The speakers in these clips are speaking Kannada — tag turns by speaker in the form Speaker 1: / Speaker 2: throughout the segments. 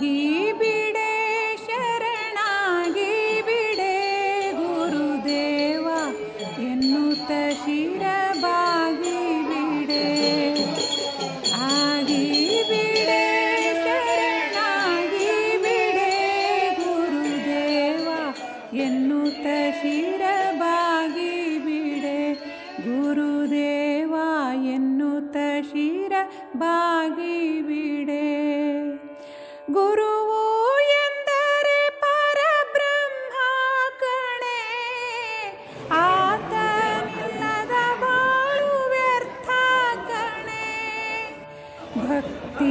Speaker 1: ಶರಣಾಗಿ ಬಿಡೆ ಶರಣಾಗಿ ಬಿಡೆ. ಗುರುದೇವ, ಎನ್ನುತ್ತ ಶಿರಬಾಗಿ ಬಿಡೆ. ಆಗಿ ಬಿಡೆ, ಶರಣಾಗಿ ಬಿಡೆ. ಗುರುದೇವ, ಎನ್ನುತ್ತ ಶಿರಬಾಗಿ ಬಿಡೆ. ಗುರುದೇವ, ಎನ್ನುತ್ತ ಶಿರ ಬಾ ಭಕ್ತಿ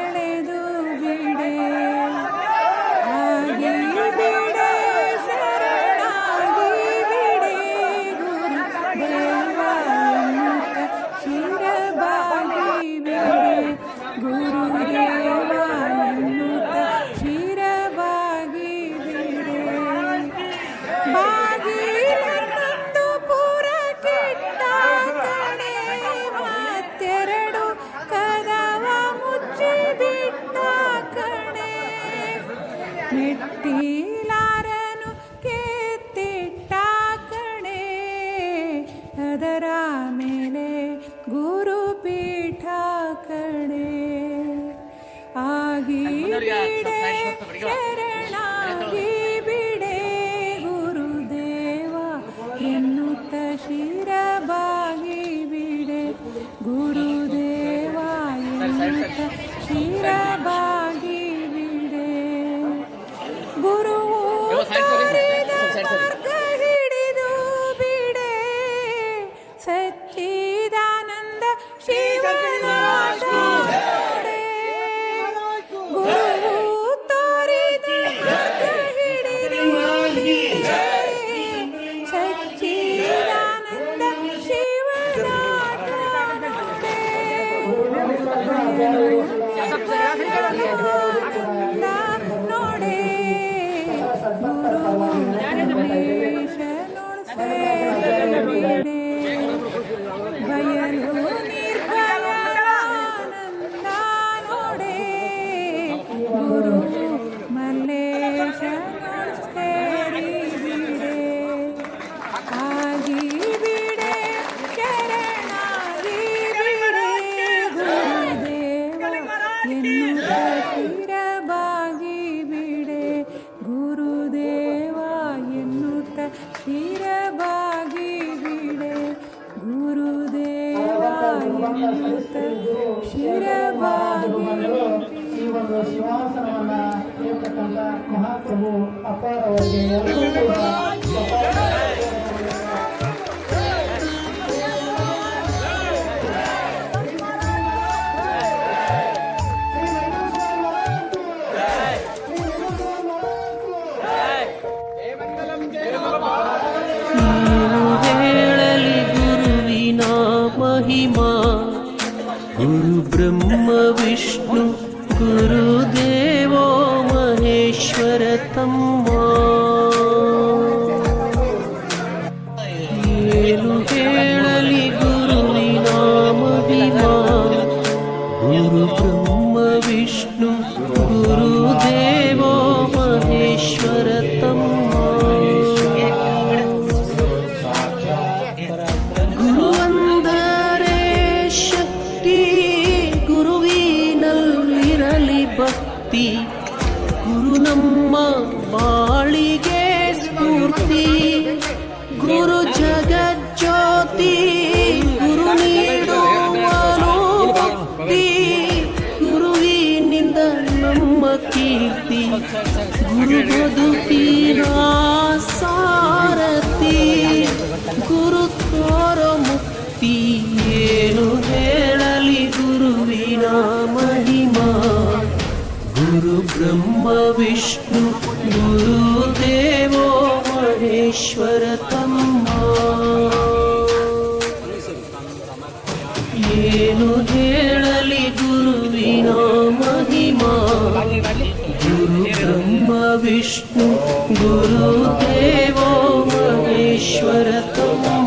Speaker 1: ശരണേ ആകി ശരണാകിവിടെ ഗുരുദേവ എന്നുത്ത ശിരഭാഗിവിടെ
Speaker 2: ഗുരു सब ಶಿವಾಸನವನ್ನ ಹೇಳ್ತಕ್ಕಂಥ ಮಹಾಪ್ರಭು ಅಪಾರ ಅವರಿಗೆ ಎಲ್ಲರಿಗೂ ಕೂಡ
Speaker 3: ಏನು ಹೇಳಲಿ ಗುರುವಿನ गुरुदेवो महेश्वर तं मारलि गुरु नाम विष्णु गुरु ಜಗಜ್ಯೋತಿ ಗುರು ನೀಡುವನು ಭಕ್ತಿ ಗುರುವಿನಿಂದ ನಮ್ಮ ಕೀರ್ತಿ ಗುರು ಬದುಕಿನ ಸಾರತಿ ಗುರು ತೋರ ಮುಕ್ತಿ ಏನು ಹೇಳಲಿ ಗುರುವಿನ ಮಹಿಮಾ? ಗುರು ಬ್ರಹ್ಮ, ವಿಷ್ಣು ಗುರುದೇವೋ ಮಹೇಶ್ವರ ತಮ್ಮ. ಏನು ಹೇಳಲಿ ಗುರುವಿನ ಮಹಿಮಾ ಗುರು ಬ್ರಹ್ಮ ವಿಷ್ಣು ಗುರುದೇವೋ ಮಹೇಶ್ವರ ತಮ್ಮ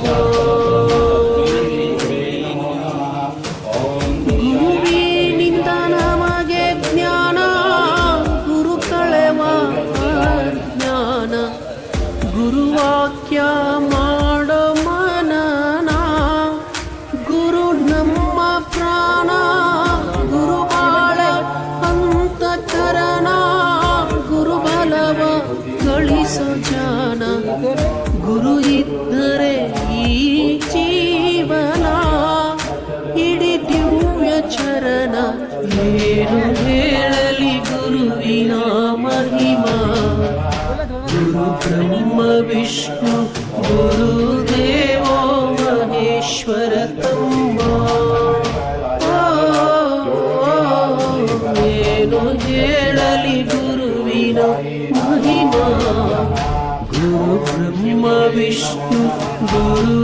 Speaker 3: ಮಹೇಶ್ವರ ತಮ್ಮ ಏನು ಹೇಳಲಿ ಗುರುವಿನ ಮಹಿಮಾ ಗುರು ಬ್ರಹ್ಮ ವಿಷ್ಣು ಗುರುದೇವೋ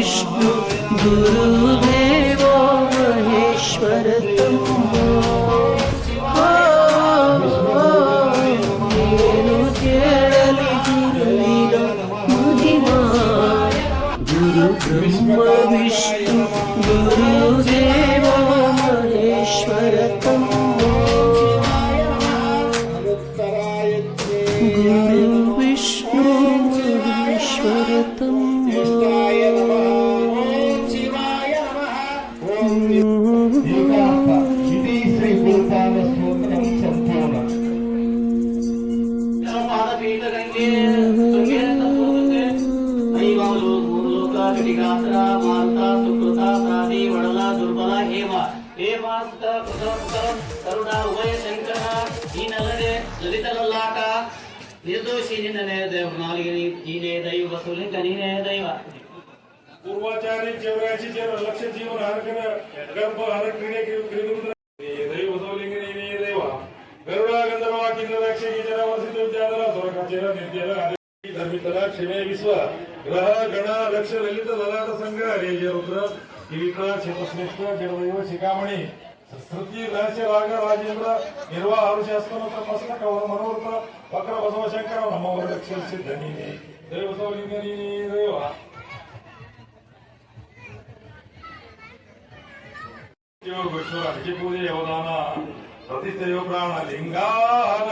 Speaker 3: ಬ್ರಹ್ಮ ವಿಷ್ಣು ಗುರುದೇವೋ ಮಹೇಶ್ವರ ತಮ್ಮ ಏನು ಕೇಳಲಿ ಗುರುವಿನ ಮಹಿಮಾ ಗುರು ಬ್ರಹ್ಮ ವಿಷ್ಣು ಗುರುದೇವೋ ಮಹೇಶ್ವರ ತಮ್ಮ ದೈವಾಲು ಭೂಲೋಕ ಗಡಿಗಾತ್ರ ಮಾರುತ ಸುಕೃತ ಪ್ರಾದಿ ವಡಲ ದುರ್ಬಲ ಹೇಮ
Speaker 2: ಹೇಮಾಸ್ತ ಕುತ ಕುತ ಕರುಣ ಉಭಯ
Speaker 4: ಶಂಕರ ಈ ನಲ್ಲದೆ ಲಲಿತ ಲಲ್ಲಾಟ ನಿರ್ದೋಷಿ ನಿನ್ನನೇ ದೇವ ನಾಲಿಗೆ ನೀನೇ ದೈವ ಸುಲಿಂಗ ನೀನೇ ದೈವ
Speaker 5: ಪೂರ್ವಾಚಾರ್ಯ ಜೀವರಾಶಿ ಜೀವನ ಲಕ್ಷ ಜೀವನ ಹರಕನ ಗರ್ಭ ಹರಕನೇ ಕಿರುಗುಂದ್ರ ದೈವ ಸೌಲಿಂಗ ನೀನೇ ದೇವ ಗರುಡ ಗಂಧರ್ವ ಕಿನ್ನರ ಯಕ್ಷ ಗೀತರ ವಸಿತು ಜಾತರ ಸ್ವರ್ಗ ಚೇರ ನಿರ್ಜಲ ಧರ್ಮಿತರ ಕ್ಷಮೆ ವಿಶ್ವ ग्रह गण लक्ष ललित ललाट संघ रेज रुद्र किविका क्षेत्रश्रेष्ठ जडदैव शिखामणी ಶ್ರುತಿ ರಹಸ್ಯ ರಾಗ ರಾಜೇಂದ್ರ ನಿರ್ವಾಹ ಹರುಶಾಸ್ತ್ರ ಮಸ್ತಕ ಮನೋರ್ಥ ವಕ್ರ ಬಸವಶಂಕರ ನಮ್ಮವರ ರಕ್ಷಿಸಿದ್ದ ನೀನೆ ದೇವ ಬಸವಲಿಂಗ ನೀನೇ ದೇವ ಪೂಜೆ ಅವದಾನ ಪ್ರತಿಷ್ಠೆಯೋ ಪ್ರಾಣ ಲಿಂಗಾರ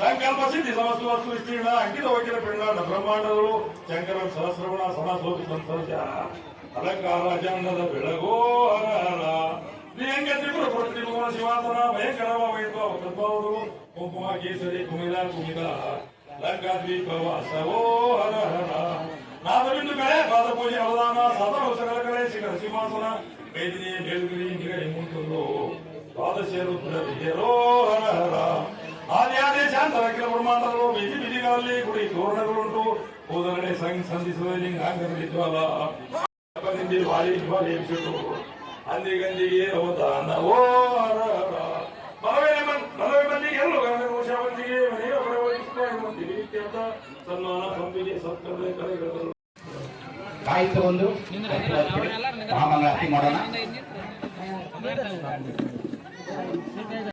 Speaker 5: ಸಂಕಲ್ಪ ಸಿದ್ಧಿ ಸಮಸ್ತ ವಸ್ತು ವಿಸ್ತೀರ್ಣ, ಅಂಕಿತ ವಕಿಲ ಪಿಂಡ ಬ್ರಹ್ಮಾಂಡಗಳು ಶಂಕರ ಸಹಸ್ರಗುಣ ಸಮ ಸೋಪಿ ಸಂತೋಷ ಅಲಂಕಾರ, ಚಂದದ ಬೆಳಗೋ ಹರ ಹರ ಪ್ರಿಯಂಕ ತ್ರಿಪುರ ತ್ರಿಭುವನ ಶಿವಾಸನ ಭಯಂಕರ ಕಲ್ಪವರು ಕುಂಕುಮ, ಕೇಸರಿ ಕುಮಿದ ಕುಮಿದ ಲಂಕಾ ದ್ವೀಪ ಹರ ನಾದಬಿಂದು ಕಡೆ ಪಾದ ಪೂಜೆ ಅವಧಾನ ಸದಾ ಹೊಸಗಳ ಕಡೆ ಶಿಖರ ಸಿಂಹಾಸನ ವೈದಿನಿ ಮೇಲ್ಗಿರಿ ನಿಗೈ ಮುಂತುಂದು ದ್ವಾದಶ ರುದ್ರ ವಿಜಯರೋ ಹರ ಹರ ಆದಿ ಆದಿ ಶಾಂತ ಅಖಿಲ ಬ್ರಹ್ಮಾಂಡಗಳು ಬಿಜಿ ಬಿಜಿಗಳಲ್ಲಿ ಗುಡಿ ತೋರಣಗಳುಂಟು ಸಂಗ್ ಸಂಧಿಸುವ ಜ್ವಾಲ ನಿಂದಿ ವಾಲಿ ಜ್ವಾಲಿ ಎಬ್ಬಿಸಿತು. ಅಂದಿಗಂದಿಗೆ ಅವದಾನ ಓ ಬಲವೇ ಬಲವೇ ಬಂದಿಗೆ ಎಲ್ಲೋ ಗಂಡ ಶಾವಂತಿಗೆ ಮನೆಯ ಬರವಹಿಸುವ ಮಂದಿಗೆ ಇತ್ಯರ್ಥ ಸನ್ಮಾನ ಸಂಪಿಗೆ ಸತ್ಕರ್ಮ ಕಲೆಗಳು
Speaker 2: ಕಾಯಿ ಒಂದು. ಮಾಡೋಣ.